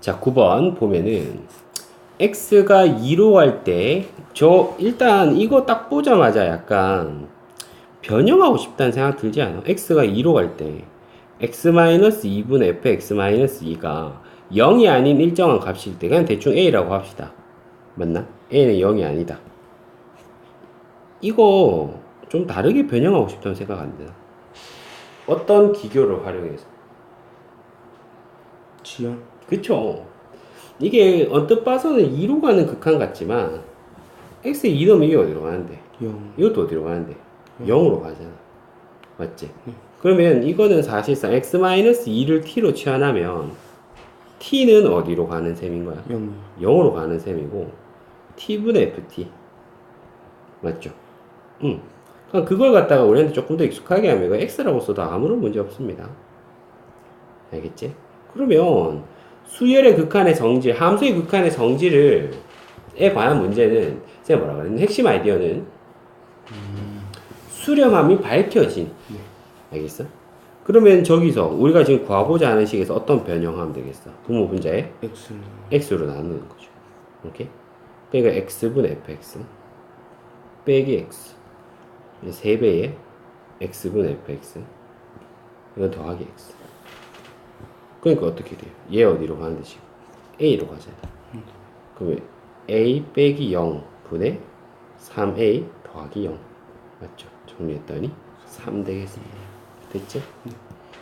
자, 9번 보면은 x가 2로 갈 때 저 일단 이거 딱 보자마자 약간 변형하고 싶다는 생각 들지 않아? x가 2로 갈 때 x-2분의 fx-2가 0이 아닌 일정한 값일 때 그냥 대충 a라고 합시다. 맞나? a는 0이 아니다. 이거 좀 다르게 변형하고 싶다는 생각 안 드나? 어떤 기교를 활용해서? 지연 그쵸. 이게 언뜻 봐서는 2로 가는 극한 같지만 x에 2 넣으면 이게 어디로 가는데? 영 이것도 어디로 가는데? 0 으로 가잖아. 맞지? 그러면 이거는 사실상 x-2를 t로 치환하면 t는 어디로 가는 셈인 거야? 영 0으로 가는 셈이고 t분의 ft 맞죠? 응. 그럼 그걸 갖다가 우리한테 조금 더 익숙하게 하면 이거 x라고 써도 아무런 문제 없습니다. 알겠지? 그러면 수열의 극한의 성질, 함수의 극한의 성질을 에 관한 문제는 제가 뭐라 그랬는 핵심 아이디어는 수렴함이 밝혀진 알겠어? 그러면 저기서 우리가 지금 구하고자 하는 식에서 어떤 변형하면 되겠어? 부모 분자에 X x로 나누는 거죠. 오케이? 그러니까 x분의 fx 빼기 x 3배의 x분의 fx 이건 더하기 x 그러니까 어떻게 돼요? 얘 어디로 가는데 지금 a로 가잖아. 그러면 a 빼기 0 분의 3a 더하기 0 맞죠? 정리했더니 3 되겠습니다. 됐죠?